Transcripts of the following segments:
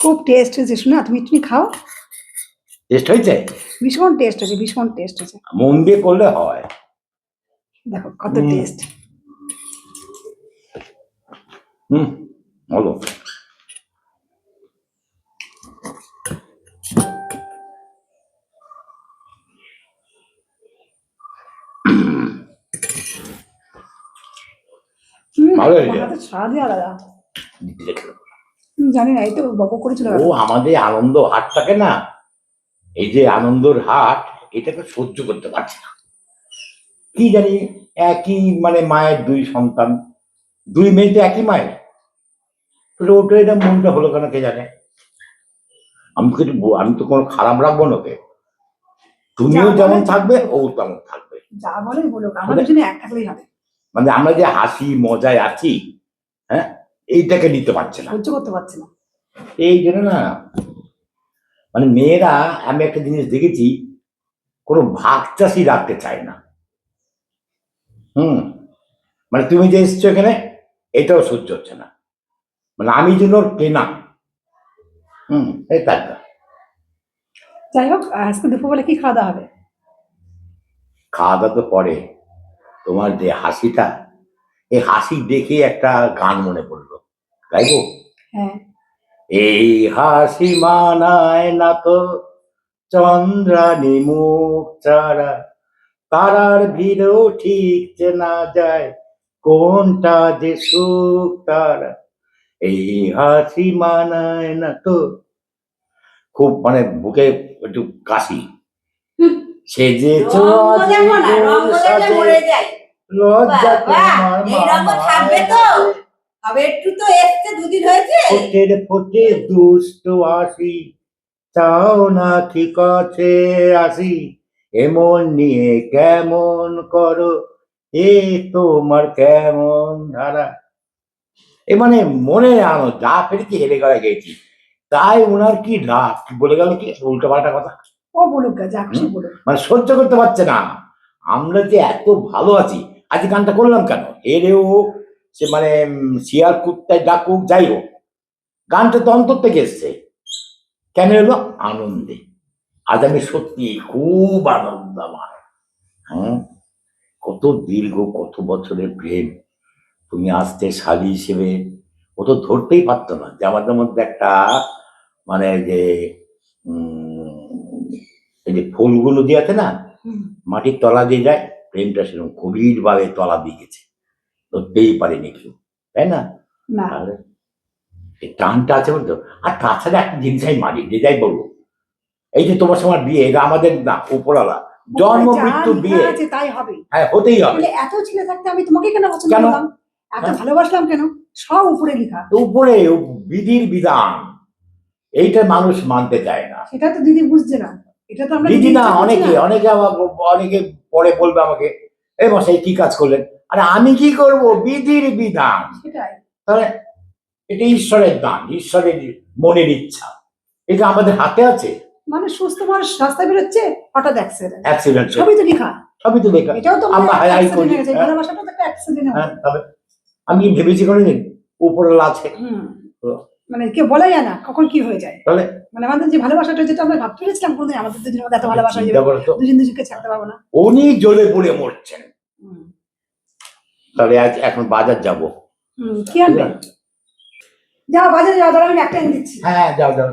খুব টেস্ট হয়েছে শোনা তুমি তুমি খাও। টেস্ট হয়েছে? ভীষণ টেস্ট হয়েছে ভীষণ টেস্ট হয়েছে। মন দিয়ে করলে হয়। দেখো কত টেস্ট হুম বলো। ভালো হয়েছে। স্বাদই আলাদা। হুম, জানি না এই তো বক করেছিল ও আমাদের আনন্দ হাটটাকে না এই যে আনন্দর হাট এটাকে সহ্য করতে পারছে না। কি জানি একই মানে মায়ের দুই সন্তান দুই মেয়ে তো একই মায়ের। তাহলে ওটা এটা মনটা হলো কেন কে জানে? আমি কিছু আমি তো কোনো খারাপ রাখব না ওকে। তুমিও যেমন থাকবে ও তেমন থাকবে। যা বলে বলুক আমাদের জন্য এক থাকলেই হবে। মানে আমরা যে হাসি মজায় আছি হ্যাঁ? এইটাকে নিতে পারছে না। সহ্য করতে পারছে না। এই জন্য না মানে মেয়েরা আমি একটা জিনিস দেখেছি কোনো ভাগ চাষি রাখতে চায় না। হুম? মানে তুমি যে এসছো এখানে এটাও সহ্য হচ্ছে না। মানে আমি যেন ওর কেনা হুম এই তাই তো। যাই হোক আজকে দুপুরবেলা কি খাওয়া দাওয়া হবে? খাওয়া দাওয়া তো পরে। তোমার যে হাসিটা এই হাসি দেখে একটা গান মনে পড়ল। গাইবো হ্যাঁ। এই হাসি মানায় না তো চন্দ্রানী মুখ ছাড়া। তারার ভিড়ও ঠিক চেনা যায় কোনটা যে সুখ তারা। এই হাসি মানায় না তো খুব মানে বুকে একটু কাশি। সে যে না। লজ্জা তবে একটু তো এসছে দুদিন হয়েছে। ফোটে দুষ্ট আসি চাও না ঠিক আছে আসি? এমন নিয়ে কেমন করো? এ তোমার কেমন ধারা? এ মানে মনে আনো যা পেরেছি হেরে গলা গেছি তাই ওনার কি রাগ? বলে গেল কি? উল্টো পাল্টা কথা। ও বলুক গা, বলুক। মানে সহ্য করতে পারছে না। আমরা যে এত ভালো আছি আজ গানটা করলাম কেন? হেরেও সে মানে শিয়াল কুত্তায় ডাকুক যাই হোক। গানটা তো অন্তর থেকে এসছে। কেন এলো? আনন্দে। আজ আমি সত্যি খুব আনন্দ আমার হ্যাঁ কত দীর্ঘ কত বছরের প্রেম। তুমি আসতে শালি হিসেবে ও তো ধরতেই পারতো না যে আমাদের মধ্যে একটা মানে যে উম, এই যে ফুলগুলো দিয়ে আছে না মাটির তলা দিয়ে যায় প্রেমটা সেরকম গভীর ভাবে তলা দিয়ে গেছে। ধরতেই পারেনি কেউ তাই না? টানটা আছে বলতো। আর তাছাড়া একটা জিনিস আমি মানি যে যাই বলব এই যে তোমার সময় বিয়ে এটা আমাদের না উপরওয়ালা। জন্ম মৃত্যু বিয়ে। তাই হবে। হ্যাঁ হতেই হবে। এত ছেলে থাকতে আমি তোমাকে কেন পছন্দ? করলাম? এত হ্যাঁ। ভালোবাসলাম কেন? সব উপরে লেখা। উপরে বিধির বিধান। এইটা মানুষ মানতে চায় না। সেটা তো দিদি বুঝছে না। এটা তো আমরা দিদি না অনেকে অনেকে আমার অনেকে পরে বলবে আমাকে এই মশাই কি কাজ করলেন? আরে আমি কি করব? বিধির বিধান। তাহলে এটা ঈশ্বরের দান ঈশ্বরের মনের ইচ্ছা। এটা আমাদের হাতে আছে। মানে সুস্থ মানুষ রাস্তায় বেরোচ্ছে হঠাৎ অ্যাক্সিডেন্ট অ্যাক্সিডেন্ট সবই তো লেখা। সবই তো লেখা। এটাও তো আমরা হাই করি, অ্যাক্সিডেন্ট হ্যাঁ। ভালোবাসাটা তো একটা অ্যাক্সিডেন্ট আমি ভেবেছি কোনোদিন? উপরওয়ালা আছে। মানে কেউ বলা যায় না কখন কি হয়ে যায়। তাহলে মানে আমাদের যে ভালোবাসাটা যেটা আমরা ভাবতে পেরেছিলাম কোনদিন আমাদের দুজনের মধ্যে এত ভালোবাসা দুজন দুজনকে ছাড়তে পারব না। উনি জ্বলে পুড়ে মরছেন। তাহলে আজ এখন বাজার যাব। কি আনবে? যাও বাজারে যাও দাঁড়া আমি একটা এনে দিচ্ছি। হ্যাঁ যাও যাও।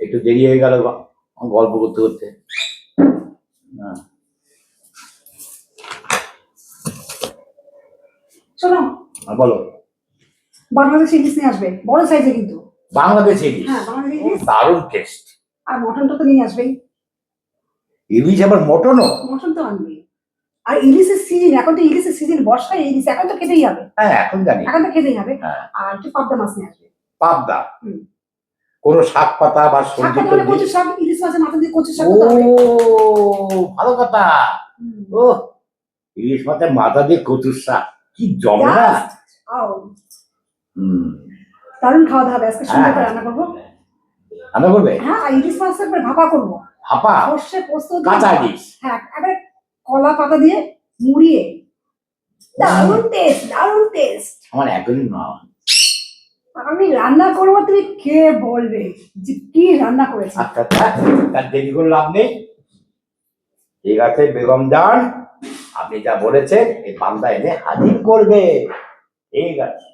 একটু দেরি হয়ে গেল গল্প করতে করতে। হ্যাঁ। শোনো আর বলো। বাংলাদেশি ইলিশ নিয়ে আসবে। বড় সাইজে কিন্তু। বাংলাদেশে ইলিশ? হ্যাঁ বাংলাদেশি ইলিশ। দারুণ টেস্ট আর মটনটা তো নিয়ে আসবেই। ইলিশ আবার মটনও? মটন তো আনবে আর ইলিশের সিজন এখন তো ইলিশের সিজন বর্ষায় ইলিশ এখন তো খেতেই হবে। হ্যাঁ এখন জানি। এখন তো খেতেই হবে। হ্যাঁ। আর একটু পাবদা মাছ নিয়ে আসবে। পাবদা। কোন শাক পাতা বা সবজি পাতা মানে কচু শাক ইলিশ মাছের মাথা দিয়ে কচু শাক ও ভালো কথা। ও ইলিশ মাছের মাথা দিয়ে কচুর শাক কি জমে না? Just, আও, হুম। দারুণ খাওয়া দাওয়া হবে। আজকে সুন্দর করে হ্যাঁ। রান্না করব। রান্না করবে? হ্যাঁ ইলিশ মাছ একবার ভাপা করব। হাপা সর্ষে পোস্ত কাঁচা ইলিশ? হ্যাঁ একবারে কলা পাতা দিয়ে মুড়িয়ে। দারুণ টেস্ট দারুণ টেস্ট আমার একদিন না। আমি রান্না করব তুমি কে বলবে যে কি রান্না করেছে। আচ্ছা আচ্ছা তার দেরি করে লাভ নেই। ঠিক আছে বেগম যান আপনি যা বলেছেন এই বান্দা এনে হাজির করবে। ঠিক আছে।